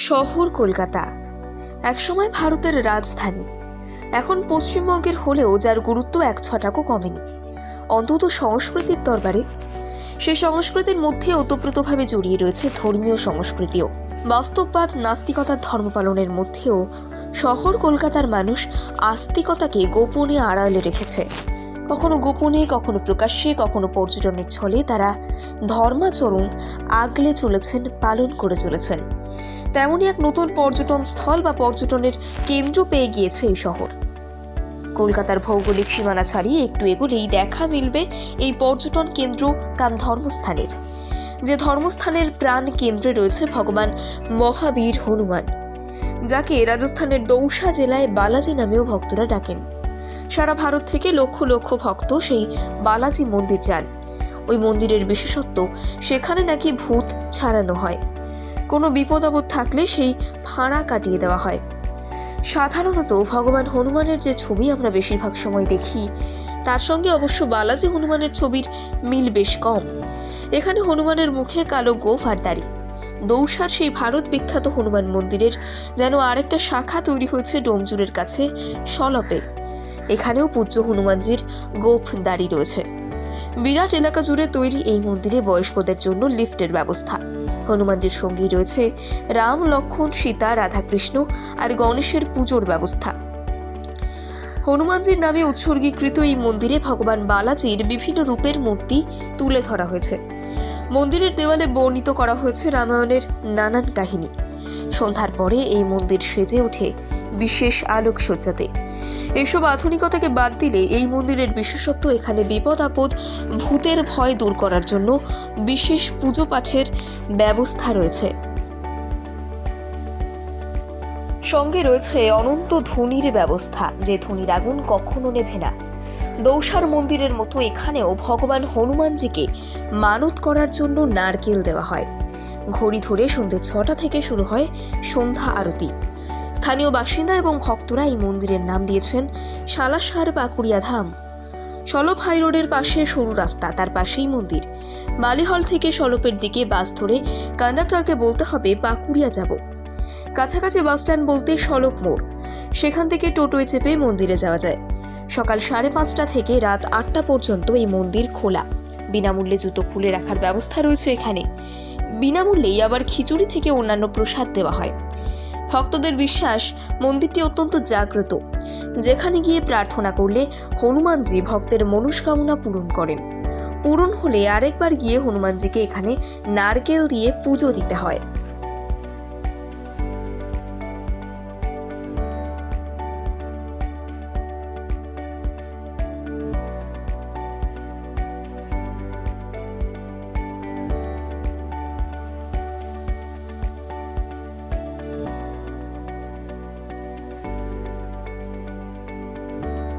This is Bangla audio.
শহর কলকাতা। একসময় ভারতের রাজধানী। এখন পশ্চিমবঙ্গের হলেও যার গুরুত্ব এক ছটাকও কমেনি। অন্তত সংস্কৃতির দরবারে। সেই সংস্কৃতির মধ্যে ওতপ্রোতভাবে জড়িয়ে রয়েছে ধর্মীয় সংস্কৃতিও। বাস্তববাদ, নাস্তিকতার ধর্ম পালনের মধ্যেও শহর কলকাতার মানুষ আস্তিকতাকে গোপনে আড়ালে রেখেছে। কখনো গোপনে, কখনো প্রকাশ্যে, কখনো পর্যটনের ছলে তারা ধর্মাচরণ আগলে চলেছেন, পালন করে চলেছেন। তেমনই এক নতুন পর্যটন স্থল বা পর্যটনের কেন্দ্র পেয়ে গিয়েছে এই শহর। কলকাতার ভৌগোলিক সীমানা ছাড়িয়ে একটু এগোলেই দেখা মিলবে এই পর্যটন কেন্দ্র কাম ধর্মস্থানের। যে ধর্মস্থানের প্রাণ কেন্দ্রে রয়েছে ভগবান মহাবীর হনুমান, যাকে রাজস্থানের দৌসা জেলায় বালাজি নামেও ভক্তরা ডাকেন। সারা ভারত থেকে লক্ষ লক্ষ ভক্ত সেই বালাজি মন্দির যান। ওই মন্দিরের বিশেষত্ব, সেখানে নাকি ভূত ছাড়ানো হয়। কোনো বিপদ আপদ থাকলে সেই ফাঁড়া কাটিয়ে দেওয়া হয়। সাধারণত ভগবান হনুমানের যে ছবি আমরা বেশিরভাগ সময় দেখি, তার সঙ্গে অবশ্য বালাজি হনুমানের ছবির মিল বেশ কম। এখানে হনুমানের মুখে কালো গোফ আর দাড়ি। দৌসার সেই ভারত বিখ্যাত হনুমান মন্দিরের যেন আরেকটা শাখা তৈরি হয়েছে ডোমজুরের কাছে, সলপে। এখানেও পূজ্য হনুমানজির গোফ দাড়ি রয়েছে। বিরাট এলাকা জুড়ে তৈরি এই মন্দিরে বয়স্কদের জন্য লিফটের ব্যবস্থা। হনুমানজির সঙ্গেই রয়েছে রাম লক্ষ্মণ সীতা, রাধাকৃষ্ণ আর গণেশের পুজোর ব্যবস্থা। হনুমানজির নামে উৎসর্গীকৃত এই মন্দিরে ভগবান বালাজির বিভিন্ন রূপের মূর্তি তুলে ধরা হয়েছে। মন্দিরের দেওয়ালে বর্ণিত করা হয়েছে রামায়ণের নানান কাহিনী। সন্ধ্যার পরে এই মন্দির সেজে ওঠে বিশেষ আলোকসজ্জাতে। এসব আধুনিকতাকে বাদ দিলে এই মন্দিরের বিশেষত্ব এখানে বিপদ আপদ, ভূতের ভয় দূর করার জন্য বিশেষ পুজো পাঠের ব্যবস্থা রয়েছে। সঙ্গে রয়েছে অনন্ত ধুনির ব্যবস্থা, যে ধুনির আগুন কখনো নেভে না। দৌসার মন্দিরের মতো এখানেও ভগবান হনুমানজিকে মানত করার জন্য নারকেল দেওয়া হয়। ঘড়ি ধরে সন্ধ্যে ছটা থেকে শুরু হয় সন্ধ্যা আরতি। স্থানীয় বাসিন্দা এবং ভক্তরা এই মন্দিরের নাম দিয়েছেন সালাসার বাঁকুড়িয়া ধাম। সলপ হাই রোডের পাশে সরু রাস্তা, তার পাশেই মন্দির। বালিহল থেকে সলপের দিকে বাস ধরে কন্ডাক্টরকে বলতে হবে, বাঁকুড়িয়া যাব। কাছাকাছি বাস স্ট্যান্ড বলতে সলপ মোড়। সেখান থেকে টোটোয় চেপে মন্দিরে যাওয়া যায়। সকাল সাড়ে পাঁচটা থেকে রাত আটটা পর্যন্ত এই মন্দির খোলা। বিনামূল্যে জুতো খুলে রাখার ব্যবস্থা রয়েছে এখানে। বিনামূল্যেই আবার খিচুড়ি থেকে অন্যান্য প্রসাদ দেওয়া হয়। ভক্তদের বিশ্বাস মন্দিরটি অত্যন্ত জাগ্রত। যেখানে গিয়ে প্রার্থনা করলে হনুমানজি ভক্তের মনস্কামনা পূরণ করেন। পূরণ হলে আরেকবার গিয়ে হনুমানজিকে এখানে নারকেল দিয়ে পুজো দিতে হয়।